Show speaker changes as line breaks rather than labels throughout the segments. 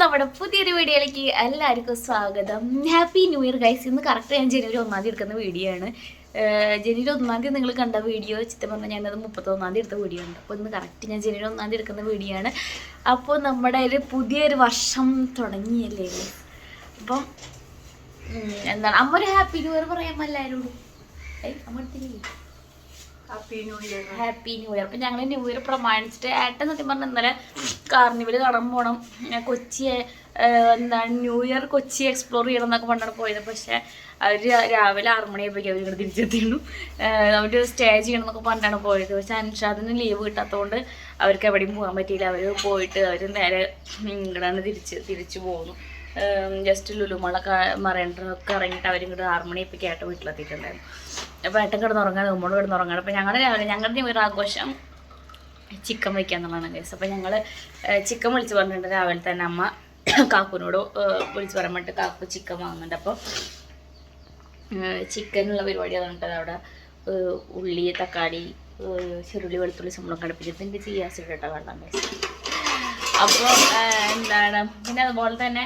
നമ്മുടെ പുതിയൊരു വീഡിയോയിലേക്ക് എല്ലാവർക്കും സ്വാഗതം. ഹാപ്പി ന്യൂ ഇയർ ഗൈസ് ഇന്ന് കറക്റ്റ് ഞാൻ ജനുവരി ഒന്നാം തീയതി എടുക്കുന്ന വീഡിയോ ആണ്. ജനുവരി ഒന്നാം തീയതി നിങ്ങൾ കണ്ട വീഡിയോ ചിത്രം പറഞ്ഞാൽ ഞാനത് മുപ്പത്തൊന്നാം തീയതി എടുത്ത വീഡിയോ ഉണ്ട്. അപ്പോൾ ഇന്ന് കറക്റ്റ് ഞാൻ ജനുവരി ഒന്നാം തീയതി എടുക്കുന്ന വീഡിയോ ആണ്. അപ്പോൾ നമ്മുടെ ഒരു പുതിയൊരു വർഷം തുടങ്ങിയല്ലേ അപ്പം എന്താണ്? അമ്മ ഒരു ഹാപ്പി ന്യൂ ഇയർ ഏയ് അമ്മ എടുത്തില്ലേ?
Happy new year
happy new year അപ്പം ഞങ്ങൾ ന്യൂ ഇയർ പ്രമാണിച്ചിട്ട് ഏട്ടൻ സത്യം പറഞ്ഞ ഇന്നലെ കാർണിവൽ കാണാൻ പോകണം കൊച്ചിയെ എന്താണ് ന്യൂ ഇയർ കൊച്ചി എക്സ്പ്ലോർ ചെയ്യണം എന്നൊക്കെ പറഞ്ഞാണ് പോയത്. പക്ഷേ അവർ രാവിലെ ആറ് മണിയായപ്പോഴേക്കും അവർ ഇവിടെ തിരിച്ചെത്തിയിരുന്നു. അവർ സ്റ്റേ ചെയ്യണം എന്നൊക്കെ പറഞ്ഞാണ് പോയത്. പക്ഷേ അൻഷാദിന് ലീവ് കിട്ടാത്തതുകൊണ്ട് അവർക്ക് എവിടെയും പോകാൻ പറ്റിയില്ല. അവർ പോയിട്ട് അവർ നേരെ ഇങ്ങോട്ടാണ് തിരിച്ച് തിരിച്ചു പോകുന്നു. ജസ്റ്റ് ലുലുമള മറേണ്ടൊക്കെ ഇറങ്ങിയിട്ട് അവരിങ്ങോട്ട് ആറ് മണിയപ്പോഴേക്കും ആയിട്ട് വീട്ടിലെത്തിയിട്ടുണ്ടായിരുന്നു. അപ്പോൾ ഏട്ടൻ കിടന്നുറങ്ങാൻ നമ്മൾ കിടന്നുറങ്ങാൻ അപ്പോൾ ഞങ്ങളുടെ രാവിലെ ഞങ്ങളുടെ ഒരു ആഘോഷം ചിക്കൻ വയ്ക്കുക എന്നുള്ളതാണ് കേസ് അപ്പോൾ ഞങ്ങൾ ചിക്കൻ വിളിച്ച് പറഞ്ഞിട്ടുണ്ട് രാവിലെ തന്നെ അമ്മ കാക്കുനോട് ഏഹ്, വിളിച്ച് പറയാൻ വേണ്ടിയിട്ട് കാക്കു ചിക്കൻ വാങ്ങുന്നുണ്ട്. അപ്പോൾ ചിക്കനുള്ള പരിപാടി പറഞ്ഞിട്ട് അവിടെ. ഉള്ളി തക്കാളി ചെറുള്ളി വെളുത്തുള്ളി സമ്പളം കടുപ്പിച്ചിട്ട് എനിക്ക് ചെയ്യാസിട്ട് കേട്ടോ വെള്ളം അപ്പോൾ എന്താണ്? പിന്നെ അതുപോലെ തന്നെ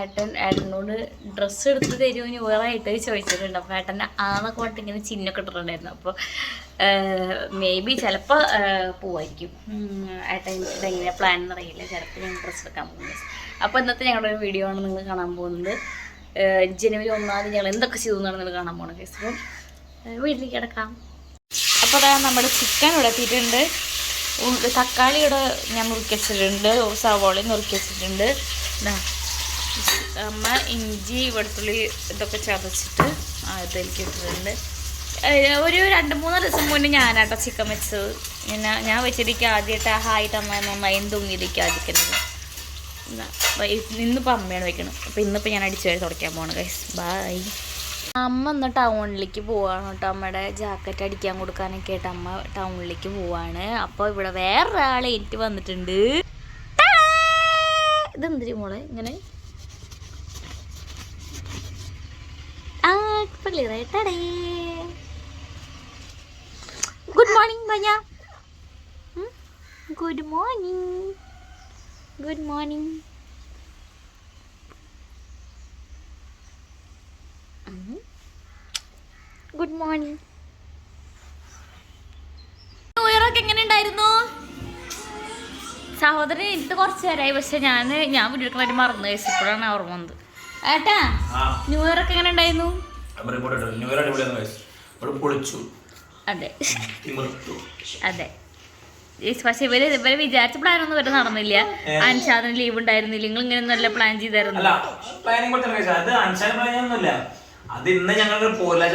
ഏട്ടൻ ഏട്ടനോട് ഡ്രസ്സ് എടുത്ത് തരുമോ ന്യൂ ആയിട്ട് ചോദിച്ചിട്ടുണ്ട്. അപ്പോൾ ഏട്ടൻ ആന്നൊക്കെ പറഞ്ഞിട്ട് ഇങ്ങനെ ചിഹ്നമൊക്കെ ഇട്ടിട്ടുണ്ടായിരുന്നു. അപ്പോൾ മേ ബി ചിലപ്പോൾ പോവായിരിക്കും. ഏട്ടൻ ഇതെങ്ങനെയാണ് പ്ലാൻ എന്നറിയില്ല ചിലപ്പോൾ ഞാൻ ഡ്രസ്സ് എടുക്കാൻ പോകുന്നത് അപ്പോൾ ഇന്നത്തെ ഞങ്ങളുടെ ഒരു വീഡിയോ ആണ് നിങ്ങൾ കാണാൻ പോകുന്നത്. ജനുവരി ഒന്നാം തീയതി ഞങ്ങൾ എന്തൊക്കെ ചെയ്തു എന്നാണ് നിങ്ങൾ കാണാൻ പോകുന്നത് ഏഹ്, വീട്ടിലേക്ക് കിടക്കാം. അപ്പോൾ അതാ നമ്മുടെ ചിക്കൻ ഇവിടെ എത്തിയിട്ടുണ്ട്. തക്കാളി ഇവിടെ ഞാൻ മുറിക്കച്ചിട്ടുണ്ട് സവോളയും നുറുക്കി വെച്ചിട്ടുണ്ട്. ദാ, അമ്മ ഇഞ്ചി വെളുത്തുള്ളി ഇതൊക്കെ ചതച്ചിട്ട് ആ ഇതിലേക്ക് ഇട്ടിട്ടുണ്ട്. ഒരു രണ്ട് മൂന്ന് ദിവസം മുന്നേ ഞാനാട്ടോ ചിക്കൻ വെച്ചത്. ഞാൻ ഞാൻ വെച്ചിരിക്കുക ആദ്യമായിട്ട് ആ ഹായിട്ട് അമ്മ നന്നായി തൂങ്ങിയിരിക്കുക ആദ്യിക്കുന്നത് ഇന്നിപ്പോൾ അമ്മയാണ് വെക്കണം അപ്പോൾ ഇന്നിപ്പോൾ ഞാൻ അടിച്ചു വരെ തുടയ്ക്കാൻ പോകണം ഗൈസ് ബായ് അമ്മ ഇന്ന് ടൗണിലേക്ക് പോവാണ് കേട്ടോ. അമ്മയുടെ ജാക്കറ്റ് അടിക്കാൻ കൊടുക്കാനൊക്കെ ആയിട്ട് അമ്മ ടൗണിലേക്ക് പോവാണ്. അപ്പോൾ ഇവിടെ വേറൊരാൾ എനിക്ക് വന്നിട്ടുണ്ട്! ഇതെന്തിരി മോളെ ഇങ്ങനെ? Good morning ബഞ്ഞ good morning good morning good morning ഒക്കെ എങ്ങനെ ഉണ്ടായിരുന്നു? സഹോദരൻ എനിക്ക് കുറച്ച് നേരമായി പക്ഷെ ഞാൻ ഞാൻ വീഡിയോ എടുക്കണമായിട്ട് മറന്നു കഴിച്ചപ്പോഴാണ് ഓർമ്മ വന്നത്. ഏട്ടാ ന്യൂ ഇയർ ഒക്കെ എങ്ങനെ ഉണ്ടായിരുന്നു? അതെ. അതെ. പക്ഷെ ഇവർ ഇവരെ വിചാരിച്ച പ്ലാൻ ഒന്നും ഇവരെ നടന്നില്ല. അൻഷാദിന് ലീവ് ഉണ്ടായിരുന്നില്ല. നിങ്ങൾ ഇങ്ങനെ നല്ല പ്ലാൻ ചെയ്തായിരുന്നു
അത് ഇന്ന് ഞങ്ങൾ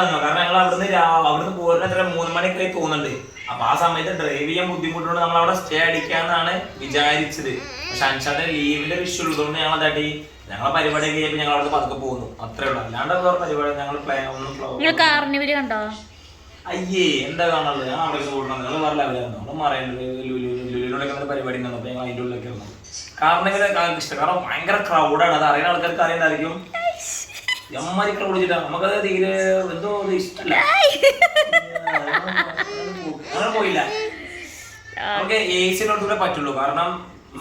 വന്നു. കാരണം ഞങ്ങൾ അവിടുന്ന് അവിടുന്ന് പോരുന്ന മൂന്ന് മണിക്കായി തോന്നുന്നുണ്ട്. അപ്പൊ ആ സമയത്ത് ഡ്രൈവ് ചെയ്യാൻ ബുദ്ധിമുട്ടുകൊണ്ട് നമ്മൾ അവിടെ സ്റ്റേ അടിക്കാന്നാണ് വിചാരിച്ചത്. പക്ഷെ അൻഷാന്റെ ലീവിന്റെ വിഷു ഉള്ളതുകൊണ്ട് ഞങ്ങൾ അതാട്ടി ഞങ്ങളെ പരിപാടി കഴിഞ്ഞപ്പോൾ ഞങ്ങൾ അവിടെ പതുക്കെ പോകുന്നു അത്രേ ഉള്ളൂ. അല്ലാണ്ട് വേറെ പരിപാടി ഞങ്ങൾ പ്ലാൻ ഒന്നും
കാർണിവൽ കണ്ടോ?
അയ്യേ എന്താ കാണുന്നത് ഞാൻ അവിടെ കൂടണം നിങ്ങൾ വേറെ അവരായിരുന്നു നമ്മൾ മറയേണ്ടത് നല്ല പരിപാടി ഉണ്ടായിരുന്നു. അപ്പൊ ഞങ്ങൾ അതിന്റെ ഉള്ളിലൊക്കെ കാരണം ഇഷ്ടം. കാരണം ഭയങ്കര ക്രൗഡാണ് അത് അറിയുന്ന ആൾക്കാർക്ക് അറിയുന്നതായിരിക്കും. എമ്മാരി ക്രൗഡ് വെച്ചിട്ടാ നമുക്കത് തീരെ എന്തോ ഇഷ്ടമല്ല അങ്ങനെ പോയില്ല. നമുക്ക് എ സിയിലോട്ടൂടെ പറ്റുള്ളൂ. കാരണം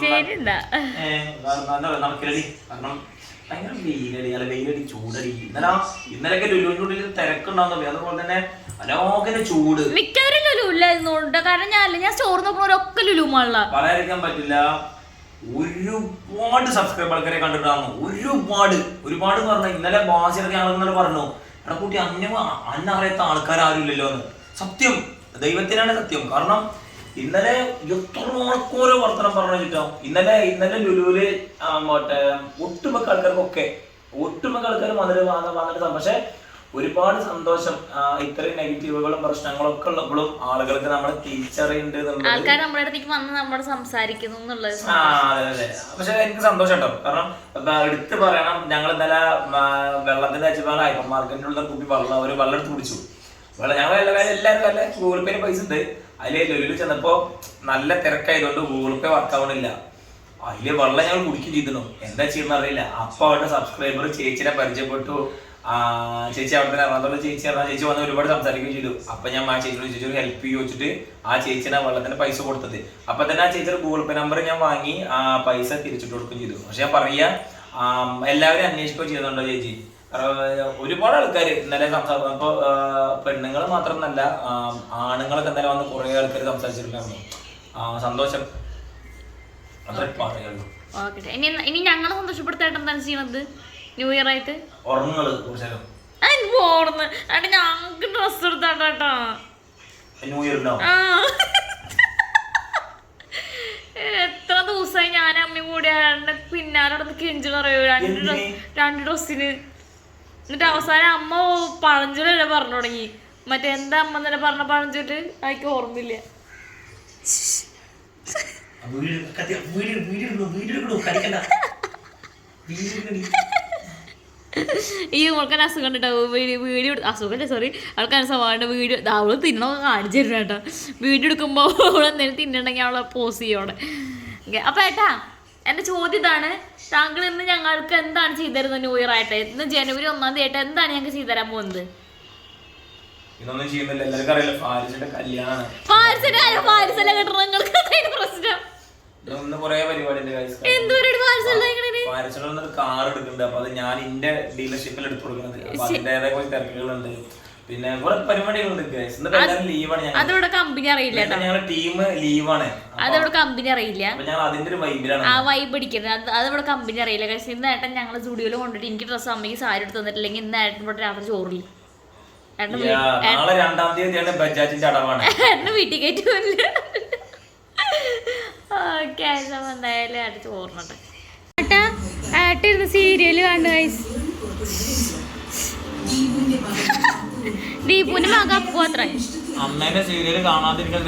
കാരണം എന്താ നമുക്കടി കാരണം ഭയങ്കര വെയിലടി. അല്ല വെയിലടി ചൂടടി. ഇന്നലെ ഇന്നലെയൊക്കെ ലുലുവിന്റെ ഉള്ളിൽ തിരക്കുണ്ടാവുന്നു അതുപോലെ തന്നെ അലോകന്റെ ചൂട്.
മിക്കവരും ലുലു ഇല്ലായിരുന്നു കാരണം ഞാൻ ഞാൻ സ്റ്റോർ നോക്കുന്നവരൊക്കെ ലുലു മാളില
പറയാതിരിക്കാൻ പറ്റില്ല. ഒരുപാട് സബ്സ്ക്രൈബ് ആൾക്കാരെ കണ്ടിട്ടാണ് ഒരുപാട്. ഒരുപാട് എന്ന് പറഞ്ഞാൽ ഇന്നലെ ബാസിലൊക്കെ ഞങ്ങൾ പറഞ്ഞു എടാ കുട്ടി അന്ന അന്നറിയാത്ത ആൾക്കാർ ആരും ഇല്ലല്ലോ എന്ന്. സത്യം. ദൈവത്തിനാണ് സത്യം. കാരണം ഇന്നലെ എത്ര മണിക്കൂറ് വർത്തനം പറഞ്ഞു വെച്ചിട്ടോ. ഇന്നലെ ഇന്നലെ ലുലുവിൽ മറ്റേ ഒട്ടുമിക്ക ആൾക്കാർക്കൊക്കെ ഒട്ടുമിക്ക ആൾക്കാർ വന്നിട്ട് വന്നിട്ട് പക്ഷെ ഒരുപാട് സന്തോഷം. ഇത്രയും നെഗറ്റീവുകളും പ്രശ്നങ്ങളും ഒക്കെ ഉള്ളപ്പോഴും ആളുകൾക്ക് നമ്മൾ തിരിച്ചറിയുന്നുണ്ട് എന്നുള്ളത്
ആൾക്കാർ നമ്മുടെ അടുത്തേക്ക് വന്ന് സംസാരിക്കുന്നു എന്നുള്ളത്
ആ, അതെ, അതെ. പക്ഷെ എനിക്ക് സന്തോഷം കേട്ടോ. കാരണം എടുത്ത് പറയണം. ഞങ്ങൾ ഇന്നലെ വെള്ളത്തിന്റെ അച്ചുപാല ഹൈപ്പർ മാർക്കറ്റിനുള്ള കുപ്പി വെള്ളം അവർ വെള്ളം എടുത്ത് കുടിച്ചു. വെള്ളം ഞങ്ങൾ എല്ലാവരും എല്ലാവരും നല്ല ഗൂഗിൾ പേയിൽ പൈസ ഉണ്ട്. അതിലെ ലുലുവിൽ ചെന്നപ്പോ നല്ല തിരക്കായതുകൊണ്ട് ഗൂഗിൾ പേ വർക്ക് ആവണില്ല. അതിലെ വെള്ളം ഞങ്ങൾ കുടിക്കുകയും ചെയ്തിരുന്നു. എന്താ ചെയ്യുന്ന അറിയില്ല അപ്പൊ അവരുടെ സബ്സ്ക്രൈബർ ചേച്ചിനെ പരിചയപ്പെട്ടു. ചേച്ചി അവിടെ തന്നെ എറണാകുളത്തുള്ള ചേച്ചി പറഞ്ഞാൽ ചേച്ചി വന്ന് ഒരുപാട് സംസാരിക്കുകയും ചെയ്തു. അപ്പൊ ഞാൻ ആ ചേച്ചിയോട് ചേച്ചി ഹെൽപ്പ് ചെയ്യും? വെച്ചിട്ട് ആ ചേച്ചിനെ വെള്ളത്തിന് പൈസ കൊടുത്തത്. അപ്പൊ തന്നെ ആ ചേച്ചിയുടെ ഗൂഗിൾ പേ നമ്പർ ഞാൻ വാങ്ങി ആ പൈസ തിരിച്ചിട്ട് കൊടുക്കുകയും ചെയ്തു. പക്ഷെ ഞാൻ പറയാ എല്ലാവരും അന്വേഷിക്കുകയും ചെയ്യുന്നുണ്ടോ ചേച്ചി? ഒരുപാട് ആൾക്കാർ ഇന്നലെ സംസാരിക്കും അപ്പൊ പെണ്ണുങ്ങൾ മാത്രമല്ല ആണുങ്ങളൊക്കെ ഇന്നലെ വന്ന് കുറെ ആൾക്കാർ സംസാരിച്ചിട്ടുണ്ടായിരുന്നു സന്തോഷം. അത്രേ പറയുള്ളൂ.
ഇനി ഞങ്ങളെ സന്തോഷപ്പെടുത്തായിട്ട് എന്താണ് ചെയ്യണത്? ന്യൂ ഇയർ ആയിട്ട്? പോണെന്ന് ഏട്ടാ ഞങ്ങൾക്ക് ഡ്രസ് എടുത്താട്ടാ. എത്ര ദിവസമായി ഞാൻ അമ്മയും കൂടി പിന്നാലെ നടന്ന് കിഞ്ചിൽ അറിയോ രണ്ട്? ഡ്രസ് രണ്ട് ഡ്രസ്സിന്. എന്നിട്ട് അവസാനം അമ്മ പഴഞ്ചൊല്ല പറഞ്ഞു തുടങ്ങി. മറ്റേ എന്താ അമ്മ തന്നെ പറഞ്ഞ പഴഞ്ചൊല്ല്? അയക്ക് ഓർമ്മയില്ല.
വീട് വീട് വീട് വീട് കളിക്കണ്ട വീട്
ഈ അവൾക്കാൻ അസുഖം ഉണ്ടാവും വീഡിയോ അസുഖമല്ലേ സോറി അവൾക്കാൻ സ്വഭാവം വീഡിയോ അവൾ തിന്നണമൊക്കെ കാണിച്ചു തരുന്ന കേട്ടോ. വീഡിയോ എടുക്കുമ്പോൾ അവൾ എന്തെങ്കിലും തിന്നണമെങ്കിൽ അവളെ പോസ് ചെയ്യോടെ അപ്പൊ ഏട്ടാ എന്റെ ചോദ്യം ഇതാണ്. താങ്കൾ ഇന്ന് ഞങ്ങൾക്ക് എന്താണ് ചെയ്തു തരുന്നത് ന്യൂ ഇയർ ആയിട്ട്? ഇന്ന് ജനുവരി ഒന്നാം തീയതി ആയിട്ട് എന്താണ് ഞങ്ങൾക്ക് ചെയ്തു തരാൻ പോകുന്നത്?
ഇതൊന്നും ചെയ്യുന്നില്ല. എല്ലാവർക്കും അറിയില്ല ഫാരിസിന്റെ കല്യാണം.
ഫാരിസിന്റെ കാര്യം പാരിസല്ല കിട്ടണം നിങ്ങൾക്ക് പ്രശ്നം.
കാർ എടുക്കുന്നുണ്ട്. അപ്പൊ അത് ഞാൻ ഡീലർഷിപ്പിൽ എടുത്തു കൊടുക്കുന്നത്. അപ്പൊ അതിന്റേതായ കുറച്ച് തിരക്കുകളുണ്ട്. പിന്നെ കുറെ പരിപാടികളുണ്ട് guys. ഇന്നിപ്പോ എല്ലാവരും ലീവാണ് ഞങ്ങൾ
അതിവിടെ കമ്പനി അറിയില്ല
ഞങ്ങളുടെ ടീം ലീവാണ്
അതിവിടെ കമ്പനി അറിയില്ല.
അപ്പൊ ഞങ്ങൾ അതിന്റെ ഒരു വൈബിലാണ്
ആ വൈബ് അടിക്കുന്നത് അത് അതിവിടെ കമ്പനി അറിയില്ല ഇന്ന് ഏട്ടൻ ഞങ്ങൾ സ്റ്റുഡിയോയിൽ കൊണ്ടിട്ട് എനിക്ക് ഡ്രസ്സ് അമ്മയ്ക്ക് സാരി എടുത്ത് തന്നിട്ടില്ലെങ്കിൽ ഇന്ന് ഏട്ടൻ ഇവിടെ രാത്രി ചോറില്ല ഏട്ടൻ വീട്ടിൽ Yeah, ഓക്കെ എന്തായാലും ഏട്ടാ ഇരുന്ന് സീരിയൽ കാണുക ദീപുവിന്റെ മക
അമ്മേന്റെ സീരിയൽ കാണാതിരിക്കാൻ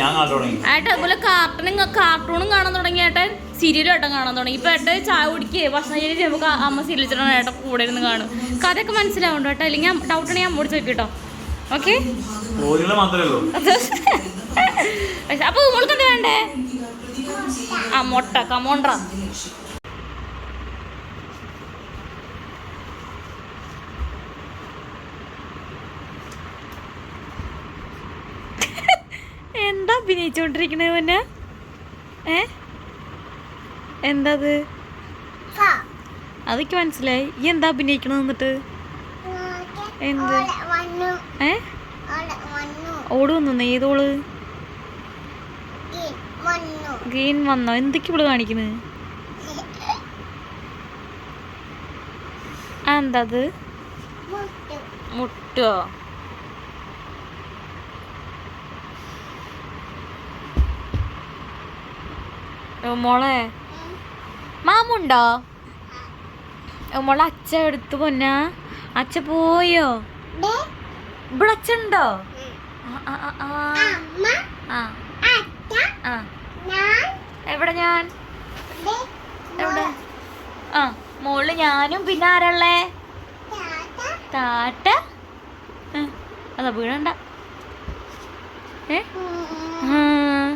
ഞാൻ കാണാൻ തുടങ്ങി.
ഏട്ടാ അതുപോലെ കാർട്ടൂണും കാർട്ടൂണും കാണാൻ തുടങ്ങി ഏട്ടൻ സീരിയലും ഏട്ടൻ കാണാൻ തുടങ്ങി. ഇപ്പൊ ഏട്ടൻ ചായ കുടിക്കേ ഭക്ഷണം ചെയ്ത് ചെയ്യുമ്പോൾ അമ്മ സീരിയൽ വെച്ചിട്ടാണ് ഏട്ടൻ കൂടെ ഇരുന്ന് കാണും കഥയൊക്കെ മനസ്സിലാവുണ്ടോ ഏട്ടാ അല്ലെങ്കിൽ ഡൗട്ട് ഉണ്ടെങ്കിൽ അമ്മോട് ചോദിക്കും കേട്ടോ. ഓക്കെ
കോഴികൾ മാത്രമേ ഉള്ളൂ.
അപ്പൊ നിങ്ങൾക്ക് എന്താ വേണ്ടേ? ആ മുട്ട കമോണ്ട്ര എന്താ അഭിനയിച്ചോണ്ടിരിക്കണത് പിന്നെ ഏ? എന്താത്? അതൊക്കെ മനസ്സിലായി. ഈ എന്താ അഭിനയിക്കണ എന്നിട്ട്? എന്ത്?
വന്നു.
ഏ?
ഓടുന്നു വന്നു.
ഓട് വന്നു ഏതോൾ
ഈ വന്നു
ഗ്രീൻ വന്നോ എന്തൊക്കെ ഇവിടെ കാണിക്കുന്നത് എന്താത് എന്താ
മുട്ടോ.
മോളെ. മാമുണ്ടോ? മോളെ അച്ഛ എടുത്തു പൊന്നാ. അച്ഛ പോയോ? ഇവിടെ അച്ഛണ്ടോ ആ, ആ, ആ, ആ. ആ. എവിടെ ഞാൻ? എവിടെ? ആ മോൾ ഞാനും പിന്നെ ആരള്ളേ? താട്ട അതാ വീഴണ്ട ഏ?
ഉം,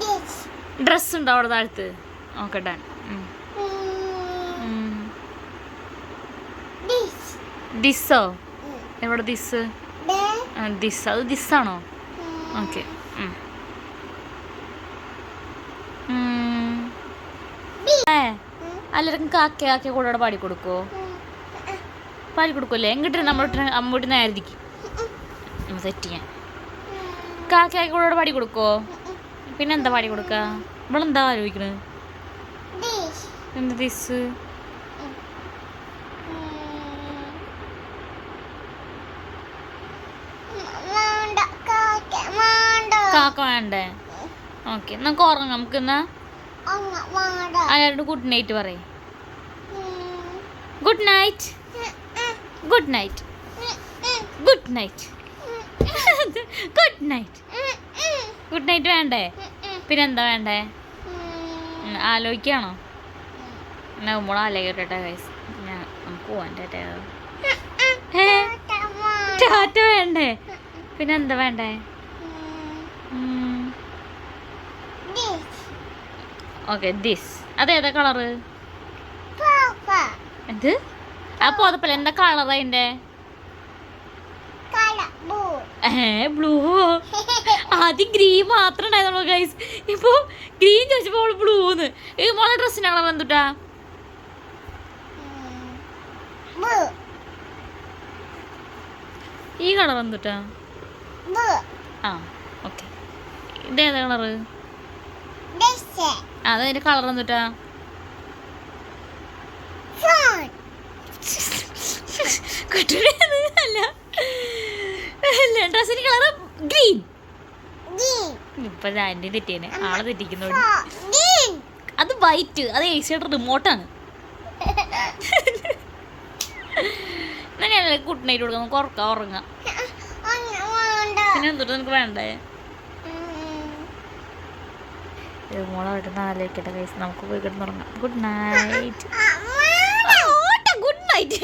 this
ഡ്രസ് ഉണ്ടോ അവിടെ താഴത്ത്?
ഉം,
ദിസ്സോ? എവിടെ ദിസ് ദിസ് അത് ദിസ്സാണോ? ഓക്കെ ഏ
ഉം,
എല്ലാവർക്കും കാക്ക കാക്ക കൂടെ പാടി
കൊടുക്കോ?
പാടി കൊടുക്കുമല്ലേ നമ്മൾ നമ്മുടെ അമ്മൂട്ടി നേരതിക്ക് സെറ്റ് ചെയ്യാൻ. കാക്ക കൂടെ പാടി കൊടുക്കോ? പിന്നെ എന്താ പാടി കൊടുക്ക? നമ്മളെന്താ ആലോചിക്കണത് എന്ത് ദിസ്
കാക്ക വേണ്ട?
കാക്ക ഓക്കെ നമുക്ക് ഉറങ്ങാം. നമുക്ക് എന്നാ അയാളുടെ ഗുഡ് നൈറ്റ് പറയും. Good night good night good night good night good night വേണ്ടേ? പിന്നെന്താ വേണ്ടേ? ആലോചിക്കാണോ? എന്നാ നമ്മൾ ആലോചിക്കട്ടെ ഗൈസ് ഞാൻ നമുക്ക് പോവാൻ ടാറ്റ. വേണ്ടേ? പിന്നെന്താ വേണ്ടേ? ഓക്കെ ദിസ് അതേതാ കളറ് എന്ത്? ആ പോതപ്പല്ല എന്താ കളർ അതിന്റെ ഏ ബ്ലൂ ആദ്യം ഗ്രീൻ മാത്രം ഉണ്ടായിരുന്നുള്ളൂ ഗൈസ് ഇപ്പൊ ഗ്രീൻ ചോദിച്ചപ്പോൾ ബ്ലൂന്ന് ഈ മോളെ ഡ്രസ്സിന്റെ കളർ എന്തുട്ടാ? ഈ കളർ എന്തുട്ടാ? ആ ഓക്കെ ഇതേതാ കളറ് അതതിന്റെ കളർ എന്തുട്ടാ? അല്ല. കളർ ഗ്രീൻ
ജി
ഇപ്പൊ ആന്റി തെറ്റിയേനെ. ആളെ അത് വൈറ്റ് അത് സിയുടെ റിമോട്ടാണ് അങ്ങനെയല്ലേ ഗുഡ് നൈറ്റ് കൊടുക്കാം നമുക്ക് ഉറക്കാം ഉറങ്ങാം. പിന്നെ എന്തൊട്ട് നിനക്ക് വേണ്ടേ?
ഉം.
മോളെ അവിടെ നാലേക്കട്ടെ കൈസ് നമുക്ക് പോയി കിടന്നുറങ്ങാം. Good night. Good night